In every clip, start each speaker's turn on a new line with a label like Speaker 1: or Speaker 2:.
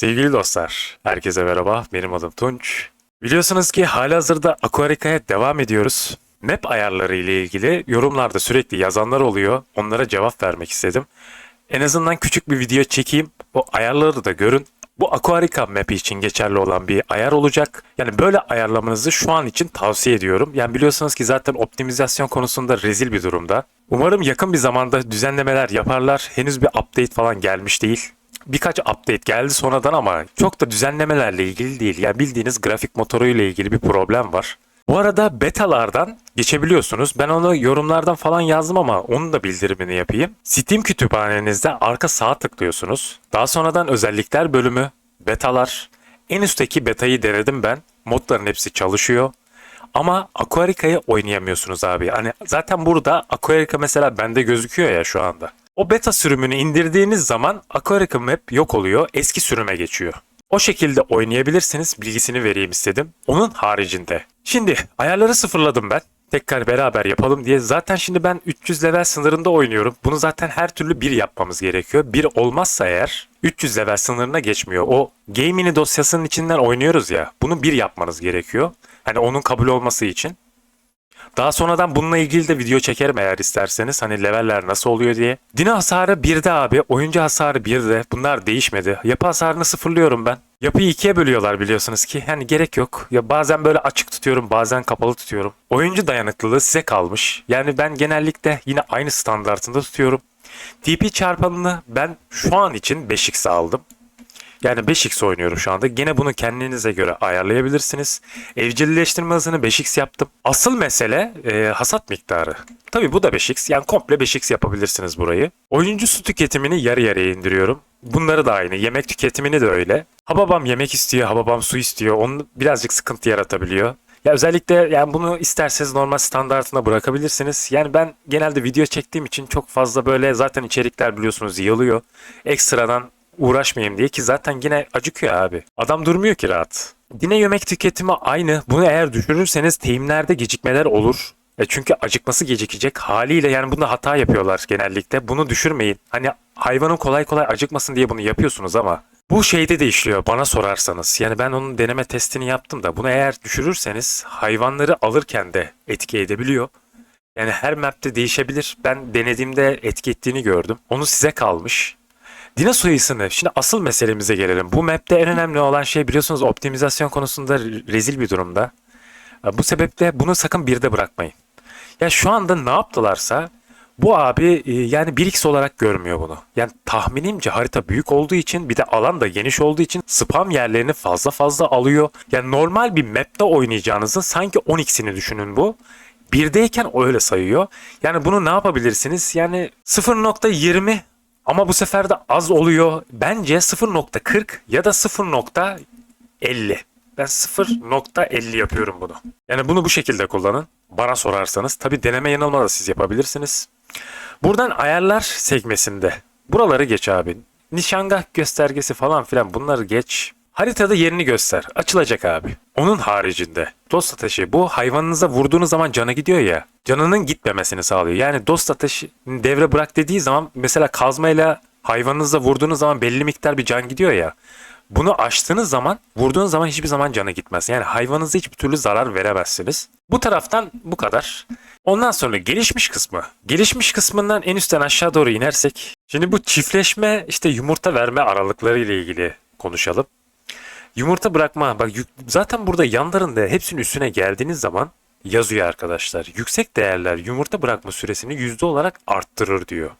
Speaker 1: Sevgili dostlar, herkese merhaba. Benim adım Tunç. Biliyorsunuz ki halihazırda Aquarica'ya devam ediyoruz. Map ayarları ile ilgili yorumlarda sürekli yazanlar oluyor. Onlara cevap vermek istedim. En azından küçük bir video çekeyim. O ayarları da görün. Bu Aquarica map için geçerli olan bir ayar olacak. Yani böyle ayarlamanızı şu an için tavsiye ediyorum. Yani biliyorsunuz ki zaten optimizasyon konusunda rezil bir durumda. Umarım yakın bir zamanda düzenlemeler yaparlar. Henüz bir update falan gelmiş değil birkaç update geldi sonradan ama çok da düzenlemelerle ilgili değil. Yani bildiğiniz grafik motoru ile ilgili bir problem var. Bu arada betalardan geçebiliyorsunuz. Ben onu yorumlardan falan yazdım ama onun da bildirimini yapayım. Steam kütüphanenizde arka sağa tıklıyorsunuz. Daha sonradan özellikler bölümü, betalar. En üstteki betayı denedim ben. Modların hepsi çalışıyor. Ama Aquarica'yı oynayamıyorsunuz abi. Hani zaten burada Aquarica mesela bende gözüküyor ya şu anda. O beta sürümünü indirdiğiniz zaman Aquarica Map yok oluyor, eski sürüme geçiyor. O şekilde oynayabilirsiniz, bilgisini vereyim istedim. Onun haricinde. Şimdi ayarları sıfırladım ben. Tekrar beraber yapalım diye. Zaten şimdi ben 300 level sınırında oynuyorum. Bunu zaten her türlü bir yapmamız gerekiyor. Bir olmazsa eğer 300 level sınırına geçmiyor. O Game Mini dosyasının içinden oynuyoruz ya. Bunu bir yapmanız gerekiyor. Hani onun kabul olması için. Daha sonradan bununla ilgili de video çekerim eğer isterseniz. Hani leveller nasıl oluyor diye. Dino hasarı 1'de abi. Oyuncu hasarı 1'de. Bunlar değişmedi. Yapı hasarını sıfırlıyorum ben. Yapıyı ikiye bölüyorlar biliyorsunuz ki. Yani gerek yok. Ya bazen böyle açık tutuyorum, bazen kapalı tutuyorum. Oyuncu dayanıklılığı size kalmış. Yani ben genellikle yine aynı standartında tutuyorum. TP çarpanını ben şu an için 5x aldım. Yani 5x oynuyorum şu anda. Gene bunu kendinize göre ayarlayabilirsiniz. Evcilleştirme hızını 5x yaptım. Asıl mesele e, hasat miktarı. Tabi bu da 5x. Yani komple 5x yapabilirsiniz burayı. Oyuncu su tüketimini yarı yarıya indiriyorum. Bunları da aynı. Yemek tüketimini de öyle. Hababam yemek istiyor, hababam su istiyor. Onun birazcık sıkıntı yaratabiliyor. Ya özellikle yani bunu isterseniz normal standartına bırakabilirsiniz. Yani ben genelde video çektiğim için çok fazla böyle zaten içerikler biliyorsunuz yığılıyor. Ekstradan uğraşmayayım diye ki zaten yine acıkıyor abi. Adam durmuyor ki rahat. Yine yemek tüketimi aynı. Bunu eğer düşürürseniz teyimlerde gecikmeler olur. E çünkü acıkması gecikecek haliyle yani bunda hata yapıyorlar genellikle. Bunu düşürmeyin. Hani hayvanın kolay kolay acıkmasın diye bunu yapıyorsunuz ama bu şeyde de işliyor bana sorarsanız. Yani ben onun deneme testini yaptım da bunu eğer düşürürseniz hayvanları alırken de etki edebiliyor. Yani her map'te değişebilir. Ben denediğimde etki ettiğini gördüm. Onu size kalmış. Dino sayısını, şimdi asıl meselemize gelelim. Bu map'te en önemli olan şey biliyorsunuz optimizasyon konusunda rezil bir durumda. Bu sebeple bunu sakın birde bırakmayın. Ya şu anda ne yaptılarsa bu abi e, yani 1x olarak görmüyor bunu. Yani tahminimce harita büyük olduğu için bir de alan da geniş olduğu için spam yerlerini fazla fazla alıyor. Yani normal bir map'te oynayacağınızın sanki 10x'ini düşünün bu. Birdeyken öyle sayıyor. Yani bunu ne yapabilirsiniz? Yani 0.20 ama bu sefer de az oluyor. Bence 0.40 ya da 0.50. Ben 0.50 yapıyorum bunu. Yani bunu bu şekilde kullanın. Bana sorarsanız. Tabi deneme yanılma da siz yapabilirsiniz. Buradan ayarlar sekmesinde. Buraları geç abi. Nişangah göstergesi falan filan bunları geç. Haritada yerini göster. Açılacak abi. Onun haricinde dost ateşi bu hayvanınıza vurduğunuz zaman canı gidiyor ya. Canının gitmemesini sağlıyor. Yani dost ateşi devre bırak dediği zaman mesela kazmayla hayvanınıza vurduğunuz zaman belli miktar bir can gidiyor ya. Bunu açtığınız zaman vurduğunuz zaman hiçbir zaman canı gitmez. Yani hayvanınıza hiçbir türlü zarar veremezsiniz. Bu taraftan bu kadar. Ondan sonra gelişmiş kısmı. Gelişmiş kısmından en üstten aşağı doğru inersek. Şimdi bu çiftleşme işte yumurta verme aralıkları ile ilgili konuşalım. Yumurta bırakma bak zaten burada yanlarında hepsinin üstüne geldiğiniz zaman yazıyor arkadaşlar. Yüksek değerler yumurta bırakma süresini yüzde olarak arttırır diyor.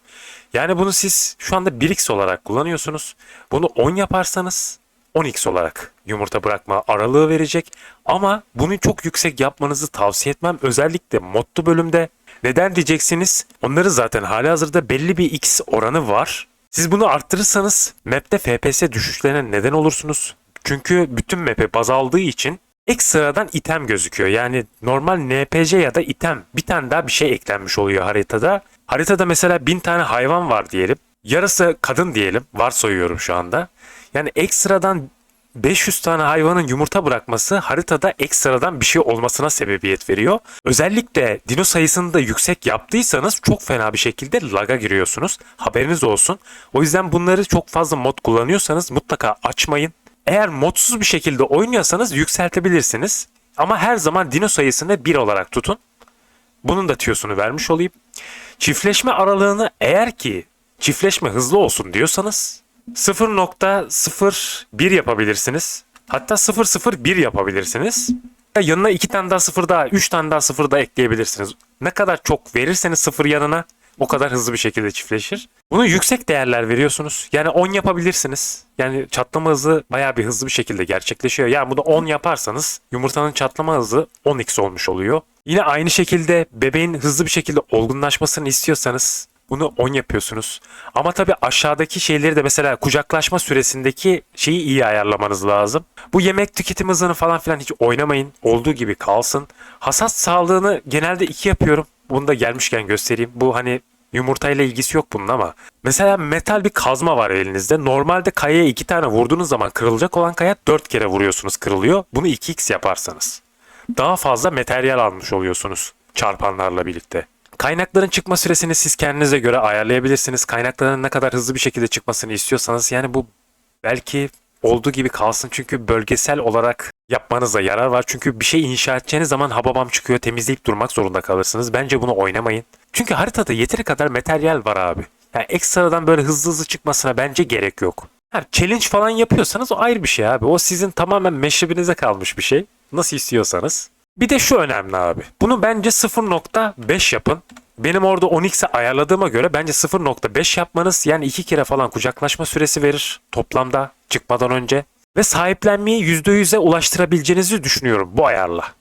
Speaker 1: Yani bunu siz şu anda 1x olarak kullanıyorsunuz. Bunu 10 yaparsanız 10x olarak yumurta bırakma aralığı verecek. Ama bunu çok yüksek yapmanızı tavsiye etmem. Özellikle modlu bölümde. Neden diyeceksiniz? Onların zaten hali hazırda belli bir x oranı var. Siz bunu arttırırsanız map'te FPS düşüşlerine neden olursunuz. Çünkü bütün map'e baz aldığı için ekstradan item gözüküyor. Yani normal NPC ya da item bir tane daha bir şey eklenmiş oluyor haritada. Haritada mesela bin tane hayvan var diyelim. Yarısı kadın diyelim. Varsayıyorum şu anda. Yani ekstradan 500 tane hayvanın yumurta bırakması haritada ekstradan bir şey olmasına sebebiyet veriyor. Özellikle dino sayısını da yüksek yaptıysanız çok fena bir şekilde laga giriyorsunuz. Haberiniz olsun. O yüzden bunları çok fazla mod kullanıyorsanız mutlaka açmayın. Eğer modsuz bir şekilde oynuyorsanız yükseltebilirsiniz. Ama her zaman dino sayısını 1 olarak tutun. Bunun da tüyosunu vermiş olayım. Çiftleşme aralığını eğer ki çiftleşme hızlı olsun diyorsanız 0.01 yapabilirsiniz. Hatta 001 yapabilirsiniz. Yanına 2 tane daha 0 daha, 3 tane daha 0 daha ekleyebilirsiniz. Ne kadar çok verirseniz 0 yanına o kadar hızlı bir şekilde çiftleşir. Bunu yüksek değerler veriyorsunuz. Yani 10 yapabilirsiniz. Yani çatlama hızı bayağı bir hızlı bir şekilde gerçekleşiyor. Yani bunu 10 yaparsanız yumurtanın çatlama hızı 10x olmuş oluyor. Yine aynı şekilde bebeğin hızlı bir şekilde olgunlaşmasını istiyorsanız bunu 10 yapıyorsunuz. Ama tabii aşağıdaki şeyleri de mesela kucaklaşma süresindeki şeyi iyi ayarlamanız lazım. Bu yemek tüketim hızını falan filan hiç oynamayın. Olduğu gibi kalsın. Hasat sağlığını genelde 2 yapıyorum. Bunu da gelmişken göstereyim. Bu hani yumurtayla ilgisi yok bunun ama. Mesela metal bir kazma var elinizde. Normalde kayaya 2 tane vurduğunuz zaman kırılacak olan kaya 4 kere vuruyorsunuz kırılıyor. Bunu 2x yaparsanız. Daha fazla materyal almış oluyorsunuz çarpanlarla birlikte. Kaynakların çıkma süresini siz kendinize göre ayarlayabilirsiniz. Kaynakların ne kadar hızlı bir şekilde çıkmasını istiyorsanız yani bu belki olduğu gibi kalsın çünkü bölgesel olarak yapmanıza yarar var. Çünkü bir şey inşa edeceğiniz zaman hababam çıkıyor temizleyip durmak zorunda kalırsınız. Bence bunu oynamayın. Çünkü haritada yeteri kadar materyal var abi. Yani ekstradan böyle hızlı hızlı çıkmasına bence gerek yok. Ha, challenge falan yapıyorsanız o ayrı bir şey abi. O sizin tamamen meşrebinize kalmış bir şey. Nasıl istiyorsanız. Bir de şu önemli abi. Bunu bence 0.5 yapın. Benim orada 10x'e ayarladığıma göre bence 0.5 yapmanız yani iki kere falan kucaklaşma süresi verir toplamda çıkmadan önce. Ve sahiplenmeyi %100'e ulaştırabileceğinizi düşünüyorum bu ayarla.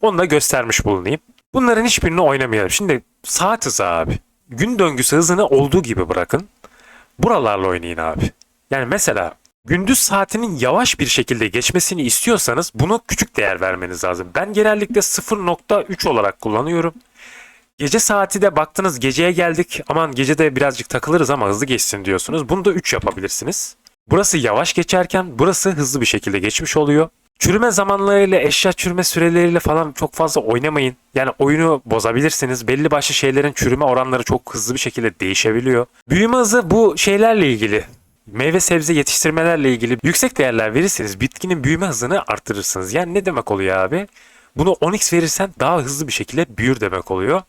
Speaker 1: Onu da göstermiş bulunayım. Bunların hiçbirini oynamayalım. Şimdi saat hızı abi. Gün döngüsü hızını olduğu gibi bırakın. Buralarla oynayın abi. Yani mesela gündüz saatinin yavaş bir şekilde geçmesini istiyorsanız bunu küçük değer vermeniz lazım. Ben genellikle 0.3 olarak kullanıyorum. Gece saati de baktınız geceye geldik aman gecede birazcık takılırız ama hızlı geçsin diyorsunuz. Bunu da 3 yapabilirsiniz. Burası yavaş geçerken burası hızlı bir şekilde geçmiş oluyor. Çürüme zamanlarıyla, eşya çürüme süreleriyle falan çok fazla oynamayın. Yani oyunu bozabilirsiniz. Belli başlı şeylerin çürüme oranları çok hızlı bir şekilde değişebiliyor. Büyüme hızı bu şeylerle ilgili. Meyve sebze yetiştirmelerle ilgili yüksek değerler verirseniz bitkinin büyüme hızını arttırırsınız. Yani ne demek oluyor abi? Bunu 10x verirsen daha hızlı bir şekilde büyür demek oluyor.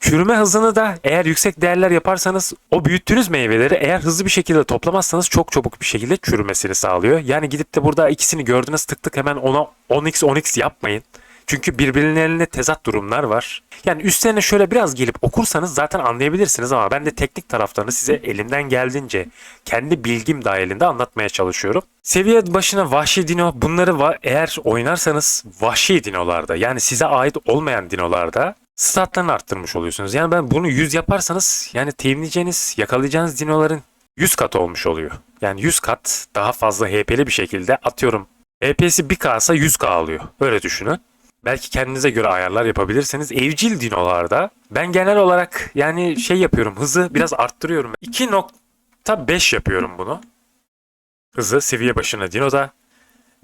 Speaker 1: Çürüme hızını da eğer yüksek değerler yaparsanız o büyüttüğünüz meyveleri eğer hızlı bir şekilde toplamazsanız çok çabuk bir şekilde çürümesini sağlıyor. Yani gidip de burada ikisini gördünüz tık tık hemen ona 10x 10x yapmayın. Çünkü birbirlerine tezat durumlar var. Yani üstlerine şöyle biraz gelip okursanız zaten anlayabilirsiniz ama ben de teknik taraflarını size elimden geldiğince kendi bilgim dahilinde anlatmaya çalışıyorum. Seviye başına vahşi dino bunları va- eğer oynarsanız vahşi dinolarda yani size ait olmayan dinolarda statlarını arttırmış oluyorsunuz. Yani ben bunu 100 yaparsanız yani teminleyeceğiniz, yakalayacağınız dinoların 100 kat olmuş oluyor. Yani 100 kat daha fazla HP'li bir şekilde atıyorum. HP'si 1K ise 100K alıyor. Öyle düşünün. Belki kendinize göre ayarlar yapabilirseniz evcil dinolarda ben genel olarak yani şey yapıyorum hızı biraz arttırıyorum. 2.5 yapıyorum bunu. Hızı seviye başına dinoda.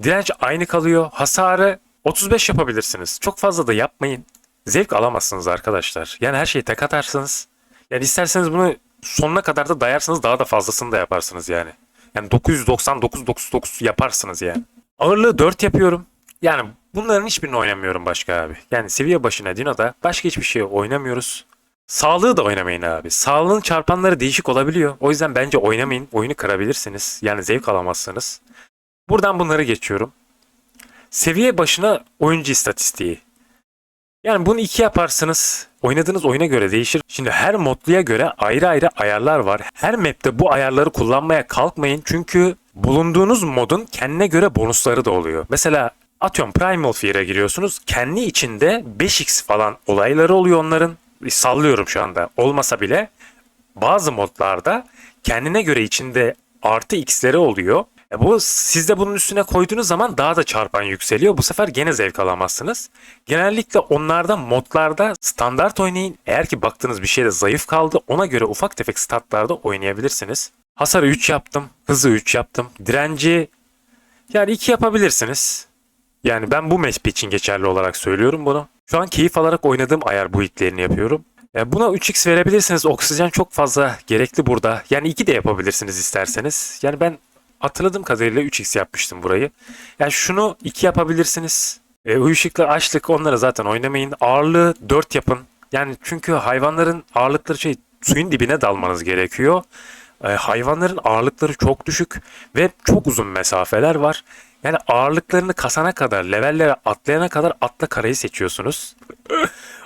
Speaker 1: Direnç aynı kalıyor. Hasarı 35 yapabilirsiniz. Çok fazla da yapmayın. Zevk alamazsınız arkadaşlar. Yani her şeyi tek atarsınız. Yani isterseniz bunu sonuna kadar da dayarsanız daha da fazlasını da yaparsınız yani. Yani 999 99 yaparsınız yani. Ağırlığı 4 yapıyorum. Yani bunların hiçbirini oynamıyorum başka abi. Yani seviye başına Dino'da başka hiçbir şey oynamıyoruz. Sağlığı da oynamayın abi. Sağlığın çarpanları değişik olabiliyor. O yüzden bence oynamayın. Oyunu kırabilirsiniz. Yani zevk alamazsınız. Buradan bunları geçiyorum. Seviye başına oyuncu istatistiği. Yani bunu iki yaparsınız. Oynadığınız oyuna göre değişir. Şimdi her modluya göre ayrı ayrı ayarlar var. Her map'te bu ayarları kullanmaya kalkmayın. Çünkü bulunduğunuz modun kendine göre bonusları da oluyor. Mesela atıyorum Primal Fear'e giriyorsunuz. Kendi içinde 5x falan olayları oluyor onların. Sallıyorum şu anda. Olmasa bile bazı modlarda kendine göre içinde artı x'leri oluyor. E bu siz de bunun üstüne koyduğunuz zaman daha da çarpan yükseliyor. Bu sefer gene zevk alamazsınız. Genellikle onlarda modlarda standart oynayın. Eğer ki baktığınız bir şeyde zayıf kaldı ona göre ufak tefek statlarda oynayabilirsiniz. Hasarı 3 yaptım. Hızı 3 yaptım. Direnci Yani iki yapabilirsiniz. Yani ben bu map için geçerli olarak söylüyorum bunu. Şu an keyif alarak oynadığım ayar bu itlerini yapıyorum. Yani buna 3x verebilirsiniz. Oksijen çok fazla gerekli burada. Yani 2 de yapabilirsiniz isterseniz. Yani ben hatırladığım kadarıyla 3x yapmıştım burayı. Yani şunu 2 yapabilirsiniz. E, uyuşuklar, açlık onlara zaten oynamayın. Ağırlığı 4 yapın. Yani çünkü hayvanların ağırlıkları şey suyun dibine dalmanız gerekiyor. E, hayvanların ağırlıkları çok düşük ve çok uzun mesafeler var. Yani ağırlıklarını kasana kadar, levellere atlayana kadar atla karayı seçiyorsunuz.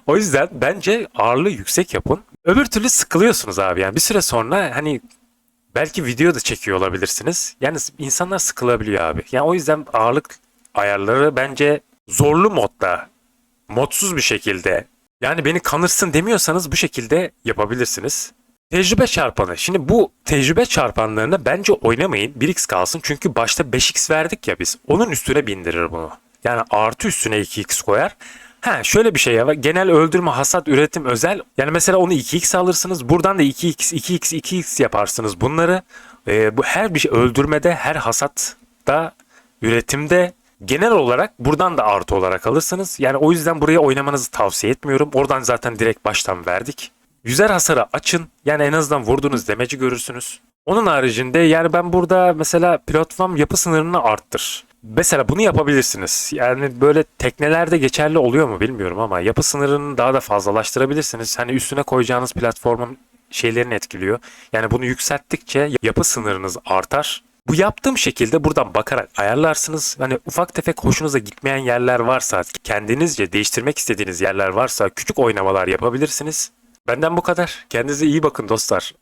Speaker 1: o yüzden bence ağırlığı yüksek yapın. Öbür türlü sıkılıyorsunuz abi. Yani bir süre sonra hani belki video da çekiyor olabilirsiniz. Yani insanlar sıkılabiliyor abi. Yani o yüzden ağırlık ayarları bence zorlu modda, modsuz bir şekilde yani beni kanırsın demiyorsanız bu şekilde yapabilirsiniz. Tecrübe çarpanı. Şimdi bu tecrübe çarpanlarını bence oynamayın. 1x kalsın. Çünkü başta 5x verdik ya biz. Onun üstüne bindirir bunu. Yani artı üstüne 2x koyar. Ha şöyle bir şey var. Genel öldürme, hasat, üretim, özel. Yani mesela onu 2x alırsınız. Buradan da 2x, 2x, 2x yaparsınız bunları. Ee, bu her bir şey öldürmede, her hasatta, üretimde genel olarak buradan da artı olarak alırsınız. Yani o yüzden buraya oynamanızı tavsiye etmiyorum. Oradan zaten direkt baştan verdik. Yüzer hasarı açın. Yani en azından vurduğunuz demeci görürsünüz. Onun haricinde yani ben burada mesela platform yapı sınırını arttır. Mesela bunu yapabilirsiniz. Yani böyle teknelerde geçerli oluyor mu bilmiyorum ama yapı sınırını daha da fazlalaştırabilirsiniz. Hani üstüne koyacağınız platformun şeylerini etkiliyor. Yani bunu yükselttikçe yapı sınırınız artar. Bu yaptığım şekilde buradan bakarak ayarlarsınız. Hani ufak tefek hoşunuza gitmeyen yerler varsa, kendinizce değiştirmek istediğiniz yerler varsa küçük oynamalar yapabilirsiniz. Benden bu kadar. Kendinize iyi bakın dostlar.